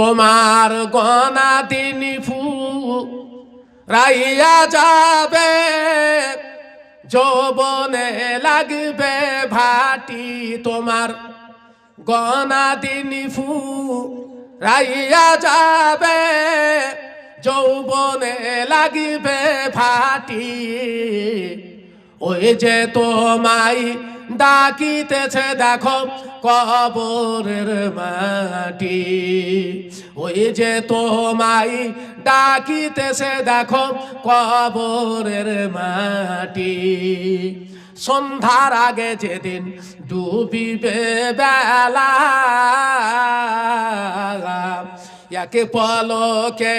তোমার গনা দিন ফু রাইয়া যাবে, যৌবনে লাগবে ভাটি তোমার গনা দিন ফু রাইয়া যাবে, যৌবনে লাগিবে ভাটি। ওই যে তোমায় ডাকিতেছে, দেখো কবরের মাটি। ওই যে তোমায় ডাকিতেছে, দেখো কবরের মাটি। সন্ধ্যার আগে যেদিন ডুবিবে বেলা, একে পলকে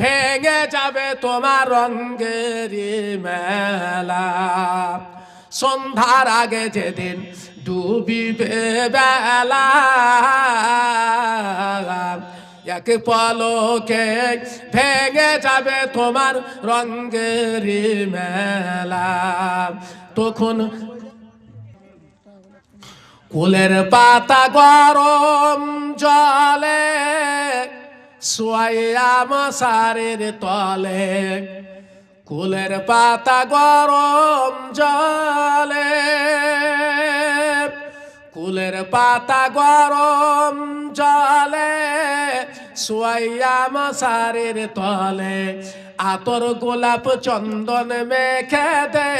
ভেঙে যাবে তোমার রঙ্গের মেলা। সন্ধ্যার আগে যেদিন ডুবিবে বেলা, এক পলকে ভেঙে যাবে তোমার রঙ্গের মেলা। তখন কুলের পাতা গরম জলে সোয়া মশারির তলে। কুলের পাতা গরম জলে পাতা গরম জলে সোয়া মশারির তলে। আতর গোলাপ চন্দন মেখে দে,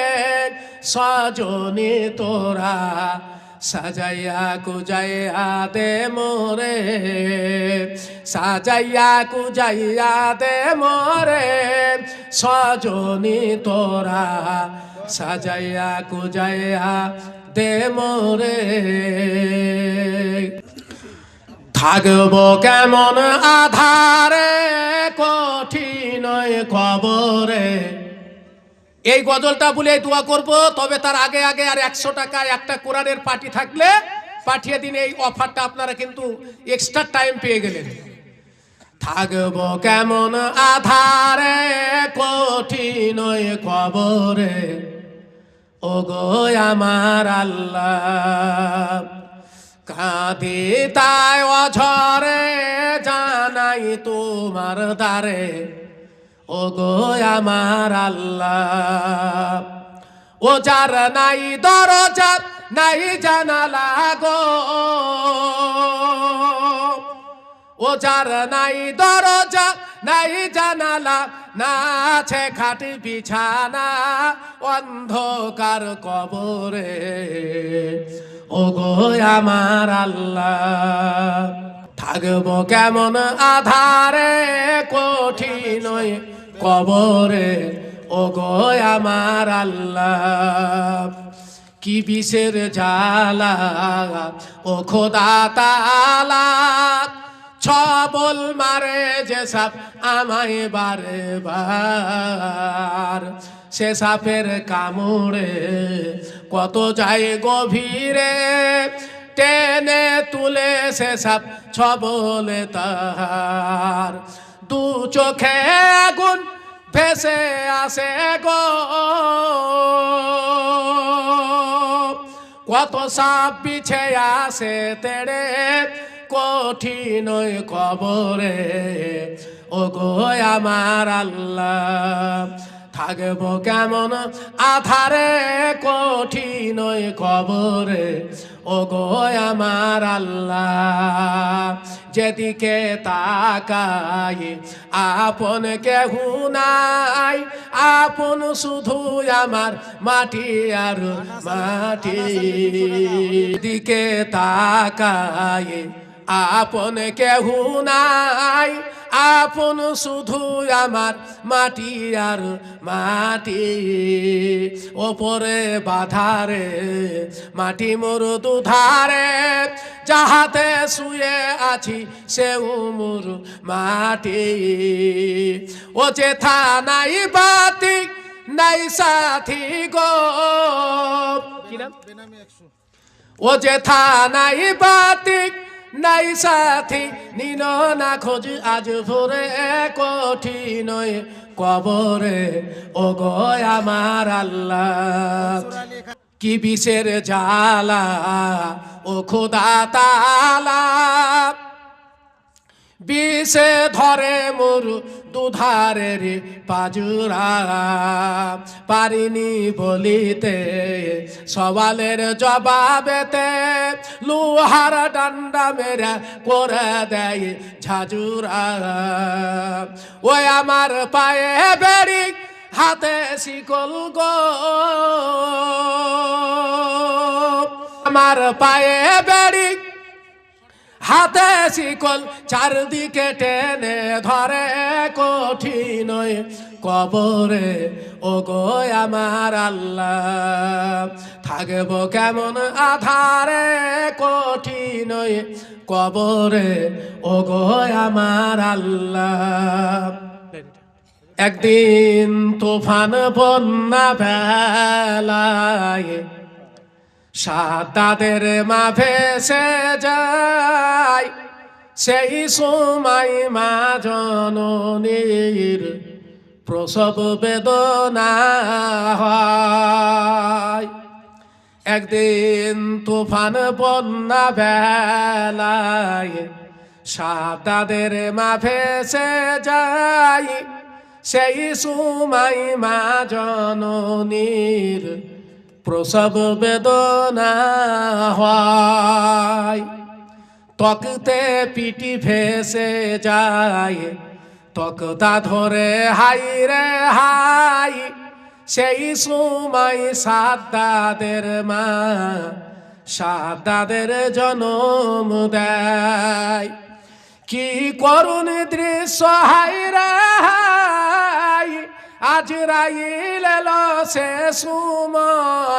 সজনী তোরা সাজাইয়া কুজাইয়া দে মোরে। সাজাইয়া কুজাইয়া দে মোরে, সজনী তোরা সাজাইয়া কুজাইয়া দে মোরে। থাকব কেমন আধারে কঠিন কবরে এই গজলটা বলে দোয়া করব, তবে তার আগে আগে আর একশো টাকা, একটা কোরআনের পার্টি থাকলে পাঠিয়ে দিন, এই অফারটা আপনারা কিন্তু এক্সট্রা টাইম পেয়ে গেলেন। থাকব কেমন আধারে কঠিন কবরে ও গো আমার আল্লাহ, কাঁদি তাই অঝরে জানাই তোমার দ্বারে। ও গো আমার আল্লাহ, ও যার নাই দরজা, নাই জানালা গো। ও যার নাই দরজা, নাই জানালা না আছে খাটি বিছানা, অন্ধকার কবরে। ও গো আমার আল্লাহ, থাকব কেমন আধারে, কঠিন কবরে। ও গো আমার আল্লাহ, কি বিষের জ্বালা, ও খোদা তালা ছবল মারে যে সাপ আমায় বারে বার সে সাপের কামড়ে কত যায় গভীরে, টেনে তুলে সে সাপ ছবলে তাহার। দু চোখে আগুন ভেসে আসে গো। কত সাপ পিছে আসে তেড়ে কঠিন কবরে। ও গো আমার আল্লাহ, থাকব কেমন আধারে কঠিন কবরে। ও গো আমার আল্লাহ, যেদিকে তাকাই, আপন কেহু নাই। আপন শুধু আমার মাটি আর মাটি। দিকে তাকাই আপন কেহু নাই আপন শুধু আমার মাটি আর মাটি। ওপরে বাধারে মাটি মোর দুধারে যাহাতে শুয়ে আছি সে উমুর মাটি। ও যেথা নাই বাতি নাই সাথী গো। কি নাম? ও যেথা নাই বাতিক নাই সাথী নিন না খোঁজ, আজ ভোরে কঠিন কবরে। ও গয় আমার আল্লাহ, কি বিষের জালা ও খোদা তালা। বিষে ধরে মোর দুধারের পাজুরা। পারিনি বলিতে, সওয়ালের জবাবেতে লুহার ডান্ডা মেরা করে দেয় ঝাজুরা ওই আমার পায়ে বেড়ি হাতে শিকল গো। আমার পায়ে বেড়ি হাতে শিকল চারদিকে টেনে ধরে, কঠিন কবরে। ও গো আমার আল্লাহ, থাকব কেমন আধারে, কঠিন কবরে। ও গো আমার আল্লাহ, একদিন তুফান বন্যা বেলায় সাদাদের মা ভেসে যায়। সেই সময় মা জননীর প্রসব বেদনা হয়। একদিন তুফান বন্যা বেলায় সাদাদের মা ভেসে যায়। সেই সময় মা জননীর প্রসব বেদনা হয়। তকতে পিটি ফেসে যায়। তকতা ধরে হাই রে হাই। সেই সময় সাদাদের মা সাদাদের জনম দেয়। কি করুন দৃশ্য, হাই রে হাই। আজ রাইল সে সময়।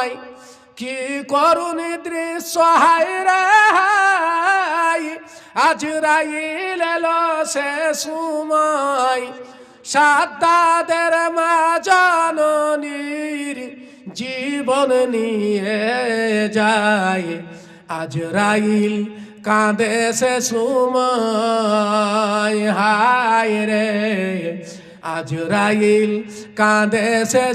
কি করুণ দৃশ্য হাই রে হাই আজ রাইল এলো সে সময়। সাদাদের মা জননীর জীবন নিয়ে যায়। আজ রাইল কাঁদে সে সময়। হায় রে আজ রাইল কাঁদে সে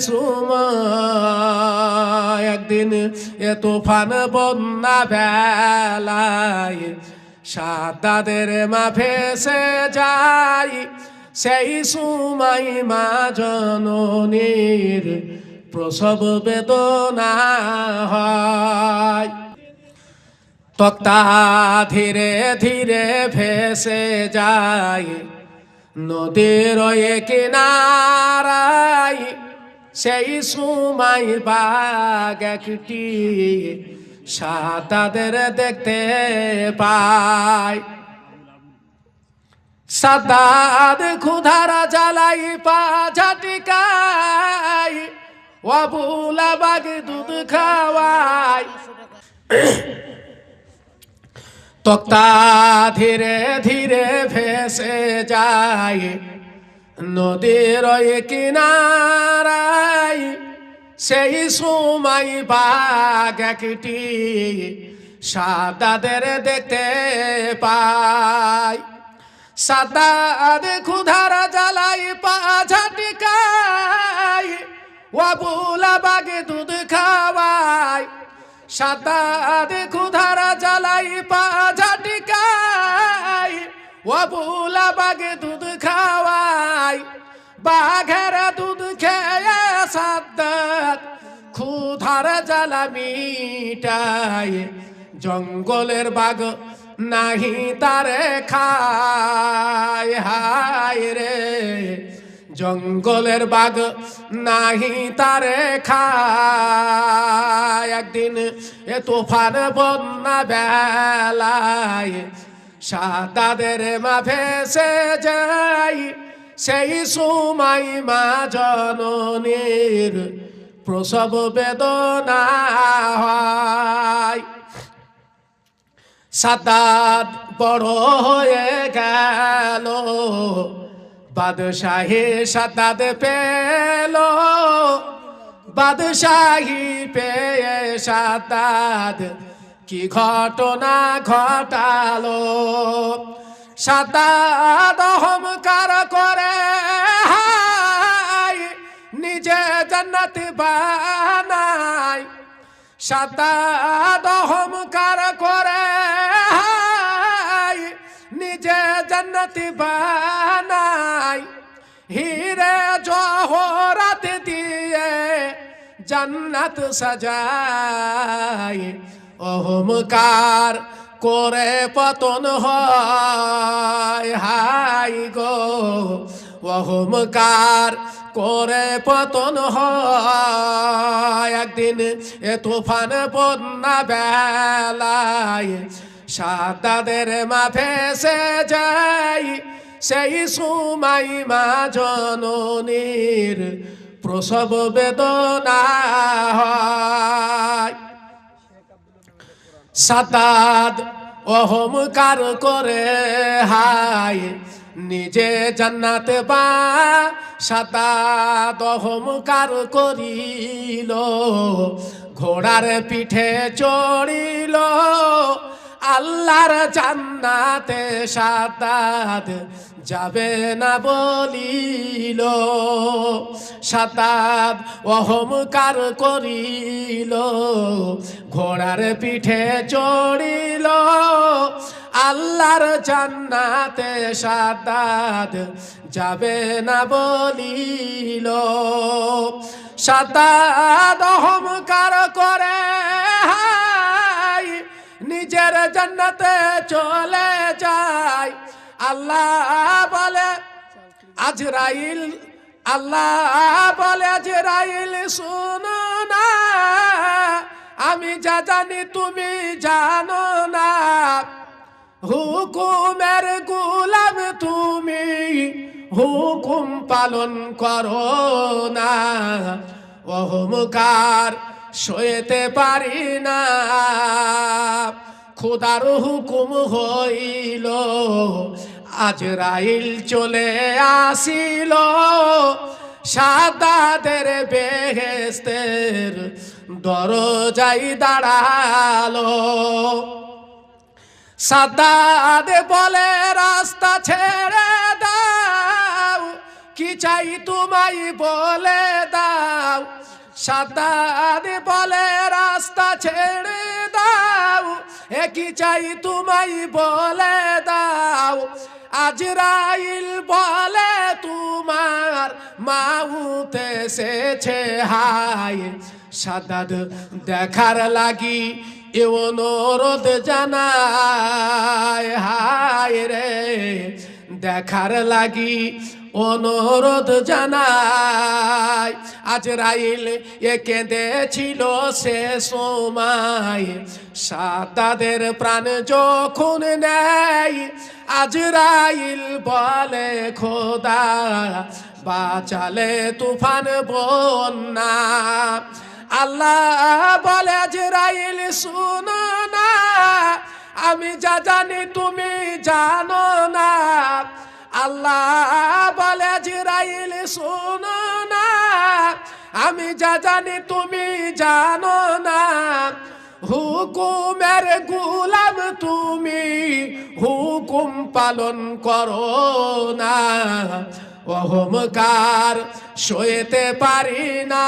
একদিন এ তুফান বন্যা বেলায় সাদাদের মা ভেসে যায়। সেই সুমাই মা জননীর প্রসব বেদনা হয়। তক্তা ধীরে ধীরে ভেসে যায়। নদীর কিনারাই সেই সময় বাঘ একটি সাতাদের দেখতে পায় সাদাদ ক্ষুধারা জ্বালাই পা ঝাটিকাই অবুলা বাগে দুধ খাওয়াই তক্তা ধীরে ধীরে ভেসে যায়। নদীর কিনারায় সেই সময় বাঘ একটি সাদাদের দেখতে পায়। সাদাদ ক্ষুধারা জ্বালাই পা ঝাটিকাই ওয়াবুলা বাগে দুধ খাওয়াই সাদা সাদাদ ক্ষুধারা জ্বালাই পা বাগে দুধ খাওয়াই, বাঘের দুধ খেয়ে সাদাত ক্ষুধার জ্বালা মিটাই। জঙ্গলের বাঘ নাহি তারে খায়, হায় রে। জঙ্গলের বাঘ নাহি তারে খায়। একদিন এ তুফান বন্যা বেলায় সাদাদের মা ভেসে যাই সেই সুমাই মা জননীর প্রসব বেদনা হয়। সাদাত বড় হয়ে গেল, বাদশাহী সাদাত পেল, বাদশাহী পেয়ে সাদাত কি ঘটনা ঘটালো? সাদাত অহংকার করে, হাই, নিজে জান্নাত বানায় সাদাত অহংকার করে, হাই, নিজে জান্নাতি বানাই। হিরে জহরাত দিয়ে জান্নাত সাজাই। অহমকার করে পতন হয়। হাই গো অহমকার করে পতন হয়। একদিন এ তুফান বন্যা বেলায় সাদাদের মা ভেসে যাই সেই সুমাই মা জননীর প্রসব বেদনা হয়। সাতাদ অহংকার করে হায় নিজে জান্নাতে বা সাতাদ অহংকার করিল ঘোড়ার পিঠে চড়িল আল্লাহর জান্নাতে সাতাদ যাবে না বলিল। সাতাদ অহংকার করিল, ঘোড়ার পিঠে চড়িল। আল্লাহর জান্নাতে সাতাদ যাবে না বলিল। সাতাদ অহংকার করে হাই নিজের জান্নাতে চলে যায়। আল্লাহ বলে, আজরাইল, আল্লাহ বলে, আজরাইল, শুনো না। আমি যা জানি তুমি জানো না। হুকুমের গুলাম তুমি, হুকুম পালন করো না। অহংকার সইতে পারি না। খুদার হুকুম হইল, আজরাইল চলে আসিল। সাদাদের বেহেস্তের দরজাই দাঁড়াল। সাদাদে বলে, রাস্তা ছেড়ে দাও, কি চাই তোমাই বলে দাও সাদাদে বলে রাস্তা ছেড়ে দাও এ কি চাই তোমাই বলে দাও। আজরাইল বলে তোমার মাউতে এসেছে, হায়। সাদাদ দেখার লাগি এ অনুরোধ জানায়, হায় রে। দেখার লাগি অনুরোধ জানায় আজ রাইল এ কেঁদেছিল সে সময়। সাতাদের প্রাণ যখন নেয়, আজ রাইল বলে, খোদা, বাঁচালে তুফান বন্যা। আল্লাহ বলে আজরাইল শুনো না, আমি যা জানি তুমি জানো না। আল্লাহ বলে আজরাইল শুনো না। আমি যা জানি তুমি জানো না। হুকুমের গুলাম তুমি হুকুম পালন করো না। অহংকার সইতে পারি না।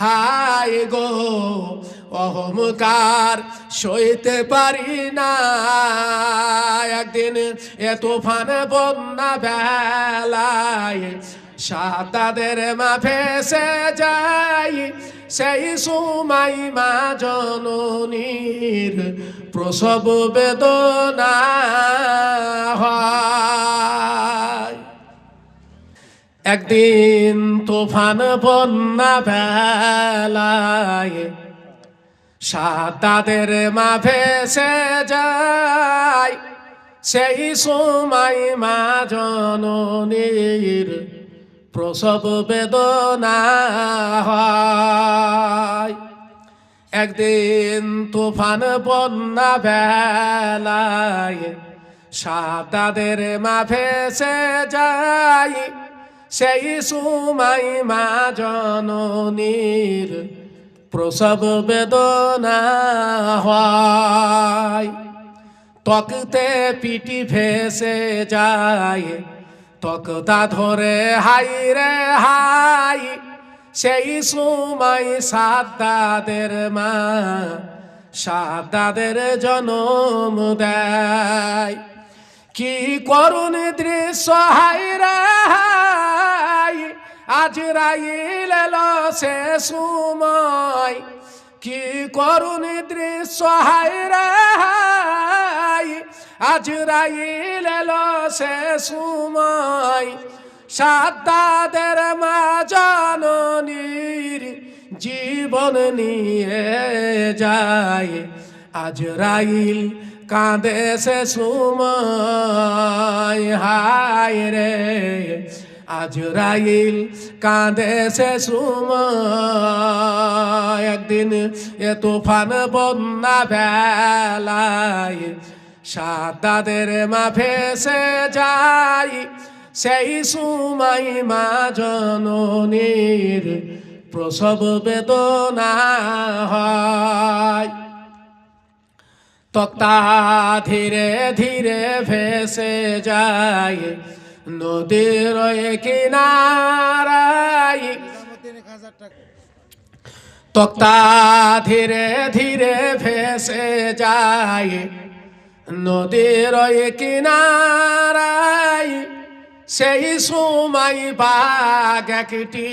হাই গো অহংকার সইতে পারি না। একদিন এ তুফান বন্যা বেলায় সাতাদের মা ফেসে যাই সেই সুমাই মা জননীর প্রসব বেদনা একদিন তুফান বন্যা বেলায় সাতাদের মা ভেসে যায়, সেই সময় মা জননীর প্রসব বেদনা হয়। একদিন তুফান বন্যা বেলায় সাতাদের মা ভেসে যায়, সেই সময় মা জননীর প্রসব বেদনা হয়। তকতে পিটি ভেসে যায়। তকতা ধরে হাই রে হাই, সেই সময় সাদাদের মা সাদাদের জনম দেয়। কি করুন দৃশ্য হাইরা আজ রাইল এলো সে সময়, কি করুন দৃশ্য হাইরা আজ রাইল এলো সে সময় সাতাদের মা জননীর জীবন নিয়ে যায়। আজ রাইল কাঁদে সে সময়, হায় রে। আজ রাইল কাঁদে সে একদিন এ তুফান বন্যা বেলায় সাদাদের মা ফেসে যাই সেই সুমাই মা জননীর প্রসব বেদনা হয়। তক্তা ধীরে ধীরে ভেসে যায়। নদীর টাকা তক্তা ধীরে ধীরে ভেসে যায়। নদীর ওই কিনারায় সেই সময় বাঘ একটি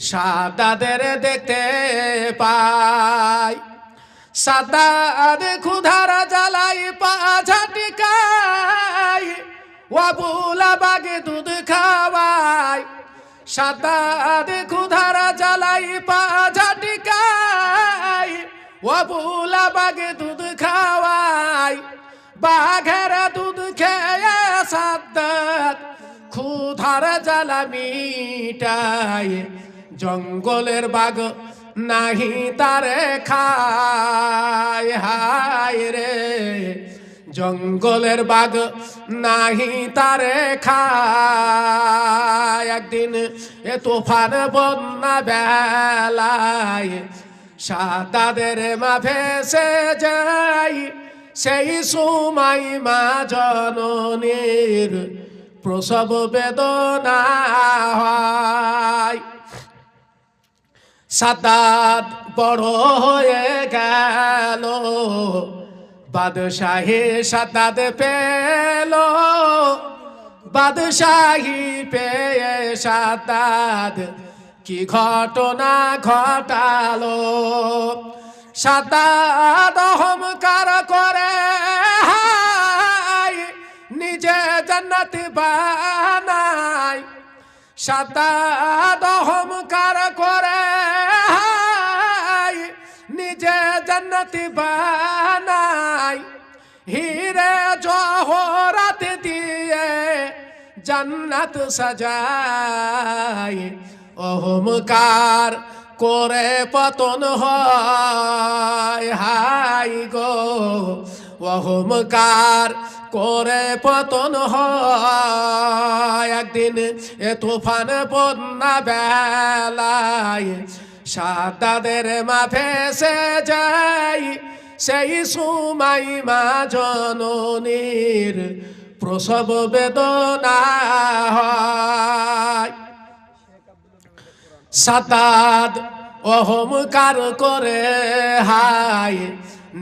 সাদাদের দেখতে পায়। সাদাদ ক্ষুধারা জ্বালাই পাঝা টিকাই ওয়াবুলা বাগে দুধ খাওয়ায় সাতাদ ক্ষুধারা জ্বালাই পাঝা টিকাই ওয়াবুলা বাগে দুধ খাওয়াই, বাঘের দুধ খেয়ে সাদ্দাত ক্ষুধার জ্বালা মিটাই, জঙ্গলের বাঘ নাহি তারে খায়, হায় রে। জঙ্গলের বাঘ নাহি তারে খায়। একদিন এ তুফান বন্যা বেলায় সাদাদের মা ভেসে যাই সেই সুমাই মা জননীর প্রসব বেদনা হয়। সাতাত বড় হয়ে গেল। বাদশাহী সাতাত পেল। বাদশাহী পেয়ে সাতাত কি ঘটনা ঘটালো? সাতাত অহংকার করে নিজে জান্নাতি বানায়। সাতাদ অহংকার করে জান্নাতি বানাই। হিরে জহরাত দিয়ে জান্নাত সাজাই। অহংকার করে পতন হয়। হাই গো, অহংকার করে পতন হয়। একদিন এ তুফান বন্যা বেলায় সাদাদের মা সে যাই সেই সুমাই মা জননীর প্রসব বেদনা হয়। অহংকার করে হায়,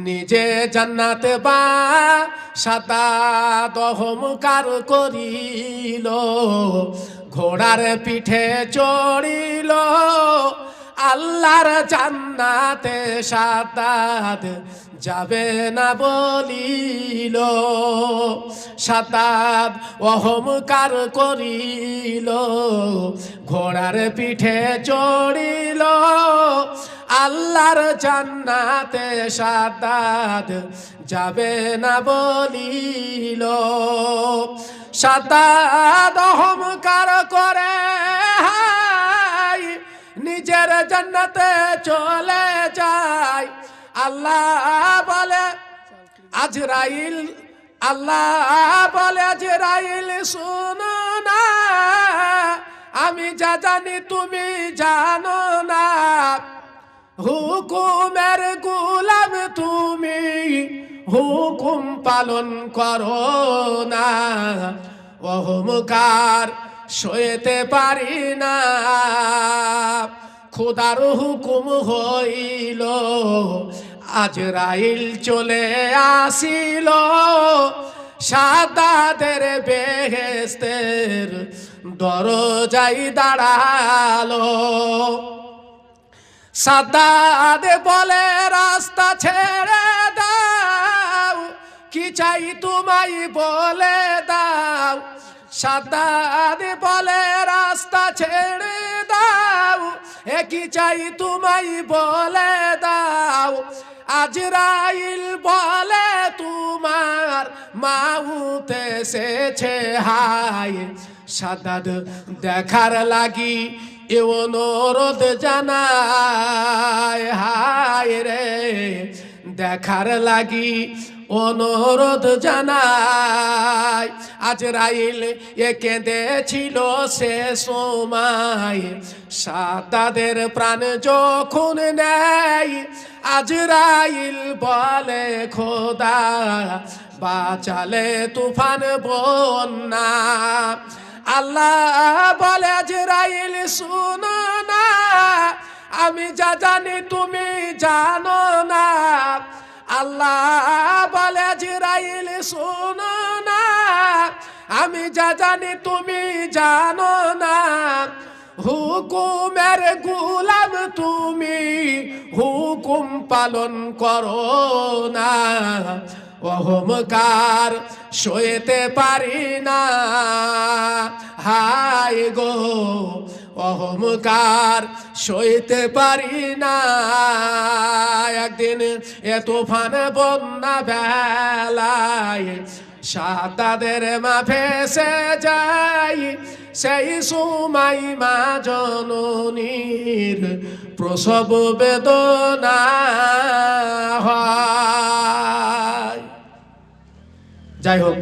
নিজে জান্নাতে বা সাতাদ অহংকার করিল, ঘোড়ার পিঠে চড়িল আল্লাহর জান্নাতে সাতাদ যাবে না বলিল। সাতাদ অহংকার করিল, ঘোড়ার পিঠে চড়িল। আল্লাহর জান্নাতে সাতাদ যাবে না বলিল। সাতাদ অহংকার করে জান্নাতে চলে যায় আল্লাহ বলে, আজরাইল, আল্লাহ বলে, আজরাইল, শুনো না। আমি যা জানি তুমি জানো না। হুকুমের গুলাম তুমি, হুকুম পালন করো না। অহংকার সইতে পারি না। খোদার হুকুম হইল আজরাইল চলে আসিল। সাদাদের বেহেস্তের দরজাই দাঁড়াল। সাদাদ বলে, রাস্তা ছেড়ে দাও, কি চাই তোমায় বলে দাও? সাদাদ বলে, রাস্তা ছেড়ে দাও এ কি চাই তোমায় বলে দাও। আজরাইল বলে তোমার মাউত এসেছে হাই সাদাদ দেখার লাগি এ অনুরোধ জানায়, হায় রে। দেখার লাগি অনুরোধ জানায় আজ রাইল এ কেঁদেছিল সে সময়। সাদাদের প্রাণ যখন নেয়, আজ রাইল বলে খোদা, বাঁচালে তুফান বন্যা। আল্লাহ বলে আজরাইল শুনো না, আমি যা জানি তুমি জানো না। আল্লাহ বলে আজরাইল শুনো না। আমি যা জানি তুমি জানো না। হুকুমের গুলাম তুমি হুকুম পালন করো না। অহমকার সইতে পারি না। হাই গো অহমকার সইতে পারি না। একদিন এ তুফান বন্যা বেলায় সাতাদের মা ভেসে যাই সেই সুমাই মা জননীর প্রসব বেদনা হয়। যাই হোক